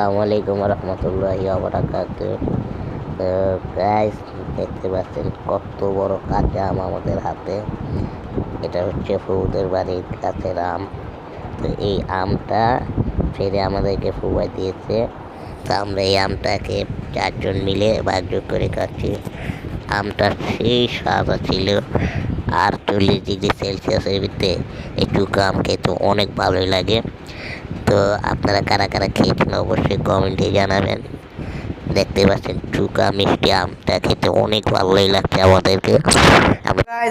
আসসালামু আলাইকুম রহমতুল্লাহি আবরাকাত তো গাইস দেখতে পাচ্ছেন কত বড় কাঁচা আম আমাদের হাতে। এটা হচ্ছে ফুদের বাড়ির গাছের আম। তো এই আমটা ফেরে আমাদেরকে ফুবাই দিয়েছে। তো আমরা এই আমটাকে চারজন মিলে ভাগযোগ করে খাচ্ছি। আমটা সেই স্বাদ ছিল আর চল্লিশ ডিগ্রি সেলসিয়াসের ভিতরে এই চুকা আম খেতে অনেক ভালোই লাগে। তো আপনারা কারা কারা খেয়েছেন অবশ্যই কমেন্টে জানাবেন। দেখতে পাচ্ছেন চুকা মিষ্টি আমটা খেতে অনেক ভালোই লাগছে আমাদেরকে।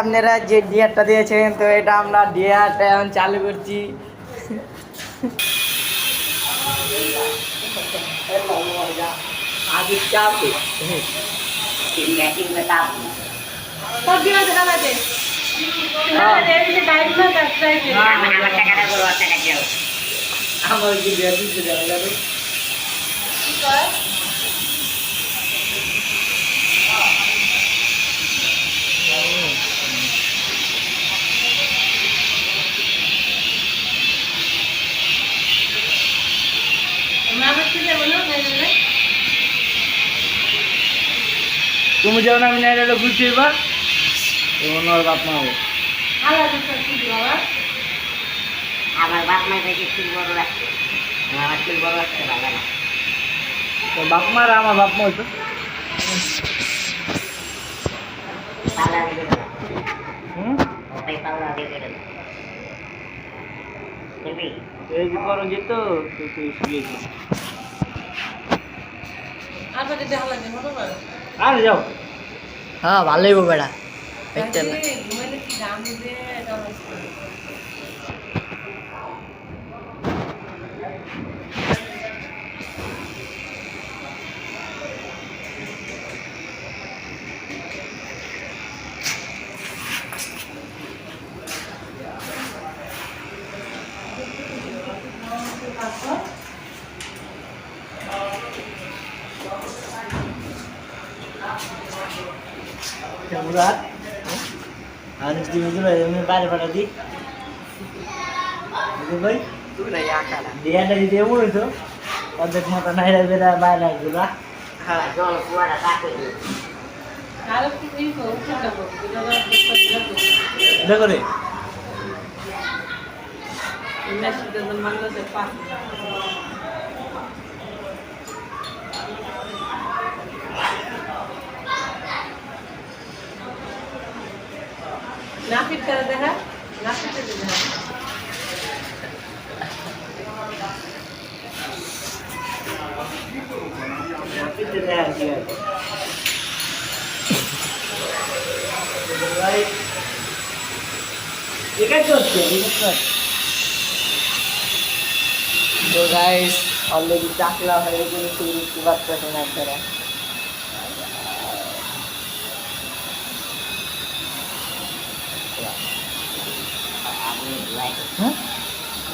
আপনারা যে ডিয়ারটা দিয়েছেন তো এটা আমরা ডিয়ারটা এখন চালু করছি। চাপে আমার কি দিতে দেওয়া যাবে? তুমি যেমন আমি নাই পার এমন ওর বাপ মা হবে আমার বাপ মা থেকে চুল বড় লাগছে আমার চুল বড় লাগছে ভালো না। তো বাপ মা আর আমার বাপ মা হইতো। এই যে করো যেত তো তুই শুয়েছি আর যাও। হ্যাঁ ভালোই বেড়া। দেখতে Murat. Harus diusul aja ini pada pada di. Itu baik. Dia dari Timur itu. Untuk motor naik dari beda beda juga. Kalau keluar takut. Kalau kita ini kau kita kau kita kau kita kau. Dah kau deh. Ini sudah teman lo depan. হচ্ছে ঠিক আছে তো guys already Chakla হয়ে গেলে তুই বুঝতে পারতেছেন আপনারা আমি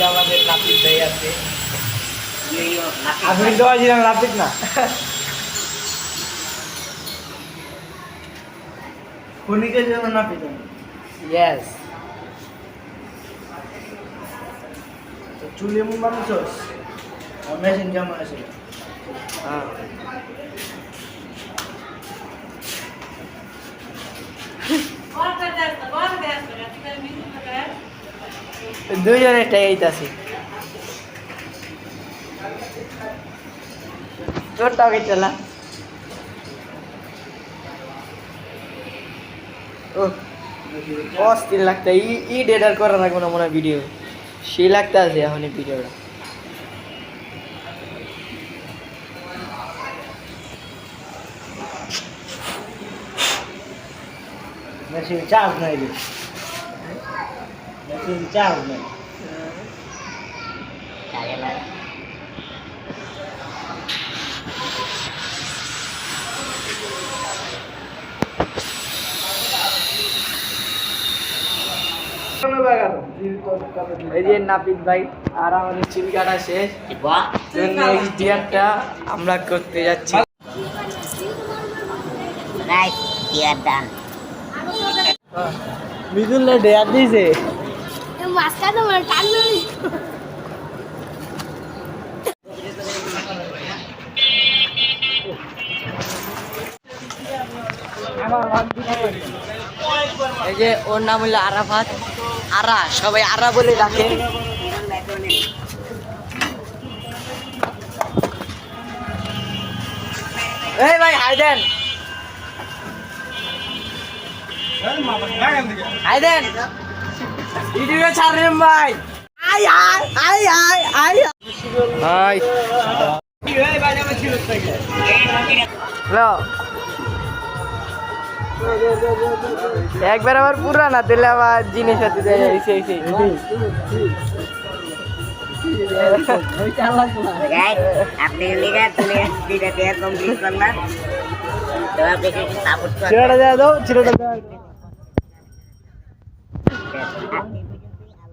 আর এই যেদিকে আমাদের নাপিত ভাই আছে Yo yo, nasi. আপনি তো আছিলেন নাপিত না খুনিকে যেন নাপিত ইয়েস তো চুল এমন মানুষ মেশিন কেমন আছে হ্যাঁ দুইজনের টাইট আছে তোরটাও কে চলা ও, অস্থির লাগতে। ই ই ডেটার করা লাগবে না মনে হয় ভিডিও সেই লাগতে আছে এখন ভিডিওটা চার্জ নাই রে মেশিন চার্জ নাই Kalian lah. এই যে নাপিত আমরা করতে যাচ্ছি মিদুল ডেয়ার দিয়েছে মাঝখানে আমার টানবে এই যে ওর নাম হলো আরাফাত। আরা, সবাই আরা বলে ডাকে। এই ভাই, হাই দেন। হাই দেন। ভিডিও ছাড়েন ভাই। আই আই আই আই আই হাই একবার আবার পুরানা দিলে আবার জিনিস হতে আপনি লিগা তুলে দুইটা দেয়া কমপ্লিট করলাম তো আপনি সাপোর্ট করেন ছেড়ে দাও ছেড়ে দেওয়া